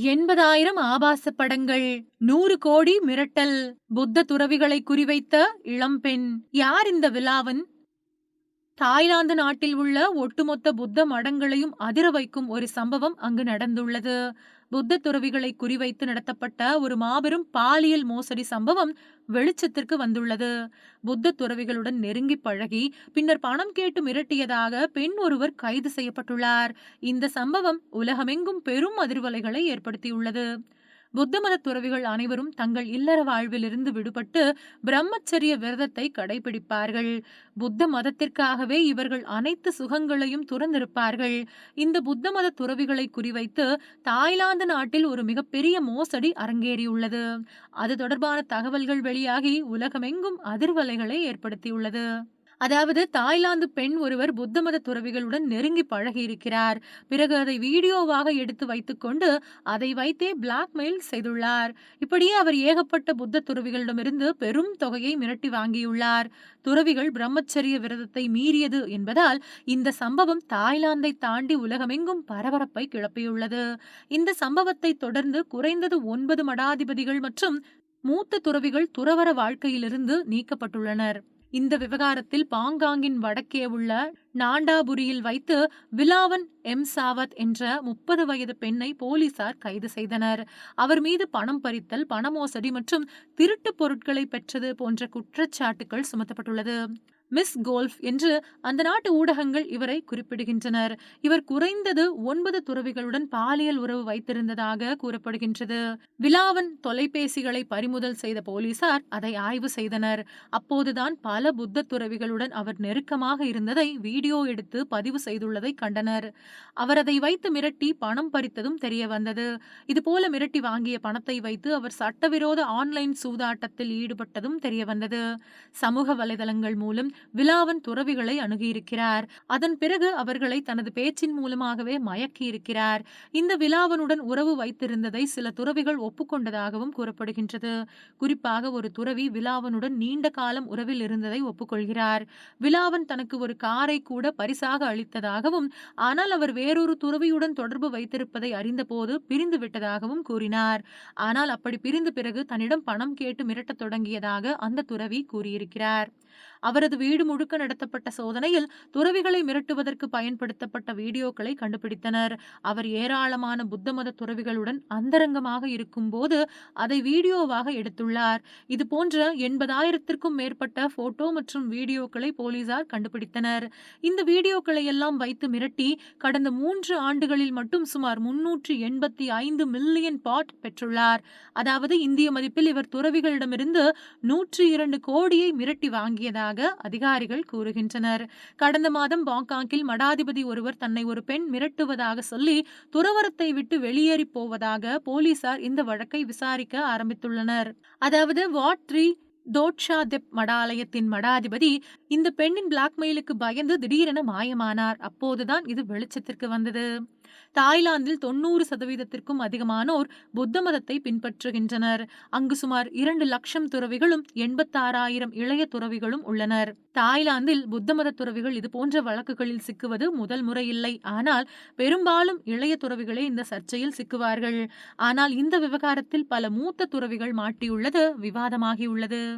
எண்பதாயிரம் ஆபாச படங்கள் நூறு கோடி மிரட்டல் புத்த துறவிகளை குறிவைத்த இளம்பெண். யார் இந்த விழாவன்? தாய்லாந்து நாட்டில் உள்ள ஒட்டுமொத்த புத்த மடங்களையும் அதிர வைக்கும் ஒரு சம்பவம் அங்கு நடந்துள்ளது. புத்த துறவிகளை குறிவைத்து நடத்தப்பட்ட ஒரு மாபெரும் பாலியல் மோசடி சம்பவம் வெளிச்சத்திற்கு வந்துள்ளது. புத்த துறவிகளுடன் நெருங்கி பழகி பின்னர் பணம் கேட்டு மிரட்டியதாக பெண் ஒருவர் கைது செய்யப்பட்டுள்ளார். இந்த சம்பவம் உலகமெங்கும் பெரும் அதிர்வலைகளை ஏற்படுத்தியுள்ளது. புத்த மத துறவிகள் அனைவரும் தங்கள் இல்லற வாழ்விலிருந்து விடுபட்டு பிரம்மச்சரிய விரதத்தை கடைபிடிப்பார்கள். புத்த மதத்திற்காகவே இவர்கள் அனைத்து சுகங்களையும் துறந்திருப்பார்கள். இந்த புத்த மத துறவிகளை குறிவைத்து தாய்லாந்து நாட்டில் ஒரு மிகப்பெரிய மோசடி அரங்கேறியுள்ளது. அது தொடர்பான தகவல்கள் வெளியாகி உலகமெங்கும் அதிர்வலைகளை ஏற்படுத்தியுள்ளது. அதாவது தாய்லாந்து பெண் ஒருவர் புத்த மத துறவிகளுடன் நெருங்கி பழகியிருக்கிறார். பிறகு அதை வீடியோவாக எடுத்து வைத்துக்கொண்டு அதை வைத்தே பிளாக்மெயில் செய்துள்ளார். இப்படியே அவர் ஏகப்பட்ட புத்த துறவிகளிடமிருந்து பெரும் தொகையை மிரட்டி வாங்கியுள்ளார். துறவிகள் பிரம்மச்சரிய விரதத்தை மீறியது என்பதால் இந்த சம்பவம் தாய்லாந்தை தாண்டி உலகமெங்கும் பரபரப்பை கிளப்பியுள்ளது. இந்த சம்பவத்தை தொடர்ந்து குறைந்தது ஒன்பது மடாதிபதிகள் மற்றும் மூத்த துறவிகள் துறவர வாழ்க்கையிலிருந்து நீக்கப்பட்டுள்ளனர். இந்த விவகாரத்தில் பாங்காங்கின் வடக்கே உள்ள நாண்டாபுரியில் வைத்து விலாவன் எம் சாவத் என்ற முப்பது வயது பெண்ணை போலீசார் கைது செய்தனர். அவர் மீது பணம் பறித்தல் பணமோசடி மற்றும் திருட்டு பொருட்களை பெற்றது போன்ற குற்றச்சாட்டுகள் சுமத்தப்பட்டுள்ளது. மிஸ் கோல்ஃப் என்று அந்த நாட்டு ஊடகங்கள் இவரை குறிப்பிடுகின்றனர். இவர் குறைந்தது ஒன்பது துறவிகளுடன் பாலியல் உறவு வைத்திருந்ததாக கூறப்படுகின்றது. விழாவன் தொலைபேசிகளை பறிமுதல் செய்த போலீசார் அதை ஆய்வு செய்தனர். அப்போதுதான் பல புத்த துறவிகளுடன் அவர் நெருக்கமாக இருந்ததை வீடியோ எடுத்து பதிவு செய்துள்ளதை கண்டனர். அவர் அதை வைத்து மிரட்டி பணம் பறித்ததும் தெரிய வந்தது. இதுபோல மிரட்டி வாங்கிய பணத்தை வைத்து அவர் சட்டவிரோத ஆன்லைன் சூதாட்டத்தில் ஈடுபட்டதும் தெரிய வந்தது. சமூக வலைதளங்கள் மூலம் விலாவன் துறவிகளை அணுகியிருக்கிறார். அதன் பிறகு அவர்களை தனது பேச்சின் மூலமாகவே மயக்கியிருக்கிறார். இந்த விழாவனுடன் உறவு வைத்திருந்ததை சில துறவிகள் ஒப்புக்கொண்டதாகவும் கூறப்படுகின்றது. குறிப்பாக ஒரு துறவி விலாவனுடன் நீண்ட காலம் உறவில் இருந்ததை ஒப்புக்கொள்கிறார். விலாவன் தனக்கு ஒரு காரை கூட பரிசாக அளித்ததாகவும் ஆனால் அவர் வேறொரு துறவியுடன் தொடர்பு வைத்திருப்பதை அறிந்தபோது பிரிந்து விட்டதாகவும் கூறினார். ஆனால் அப்படி பிரிந்த பிறகு தன்னிடம் பணம் கேட்டு மிரட்டத் தொடங்கியதாக அந்த துறவி கூறியிருக்கிறார். அவரது வீடு முழுக்க நடத்தப்பட்ட சோதனையில் துறவிகளை மிரட்டுவதற்கு பயன்படுத்தப்பட்ட வீடியோக்களை கண்டுபிடித்தனர். அவர் ஏராளமான புத்த மத துறவிகளுடன் அந்தரங்கமாக இருக்கும்போது அதை வீடியோவாக எடுத்துள்ளார். இது போன்ற எண்பதாயிரத்திற்கும் மேற்பட்ட போட்டோ மற்றும் வீடியோக்களை போலீசார் கண்டுபிடித்தனர். இந்த வீடியோக்களை எல்லாம் வைத்து மிரட்டி கடந்த மூன்று ஆண்டுகளில் மட்டும் சுமார் முன்னூற்றி எண்பத்தி ஐந்து மில்லியன் பாட் பெற்றுள்ளார். அதாவது இந்திய மதிப்பில் இவர் துறவிகளிடமிருந்து நூற்றி இரண்டு கோடியை மிரட்டி வாங்கியதாக அதிகாரிகள் கூறுகின்றனர். கடந்த மாதம் பாங்காக்கில் மடாதிபதி ஒருவர் தன்னை ஒரு பெண் மிரட்டுவதாக சொல்லி துறவரத்தை விட்டு வெளியேறி போவதாக போலீசார் இந்த வழக்கை விசாரிக்க ஆரம்பித்துள்ளனர். அதாவது வாட் த்ரீ தோட்ஷா தெப் மடாலயத்தின் மடாதிபதி இந்த பெண்ணின் பிளாக்மெயிலுக்கு பயந்து திடீரென மாயமானார். அப்போதுதான் இது வெளிச்சத்திற்கு வந்தது. தாய்லாந்தில் தொண்ணூறு சதவீதத்திற்கும் அதிகமானோர் புத்த மதத்தை பின்பற்றுகின்றனர். அங்கு சுமார் இரண்டு லட்சம் துறவிகளும் எண்பத்தாறாயிரம் இளைய துறவிகளும் உள்ளனர். தாய்லாந்தில் புத்த மத துறவிகள் இது போன்ற வழக்குகளில் சிக்குவது முதல் முறை இல்லை. ஆனால் பெரும்பாலும் இளைய துறவிகளே இந்த சர்ச்சையில் சிக்குவார்கள். ஆனால் இந்த விவகாரத்தில் பல மூத்த துறவிகள் மாட்டியுள்ளது விவாதமாகியுள்ளது.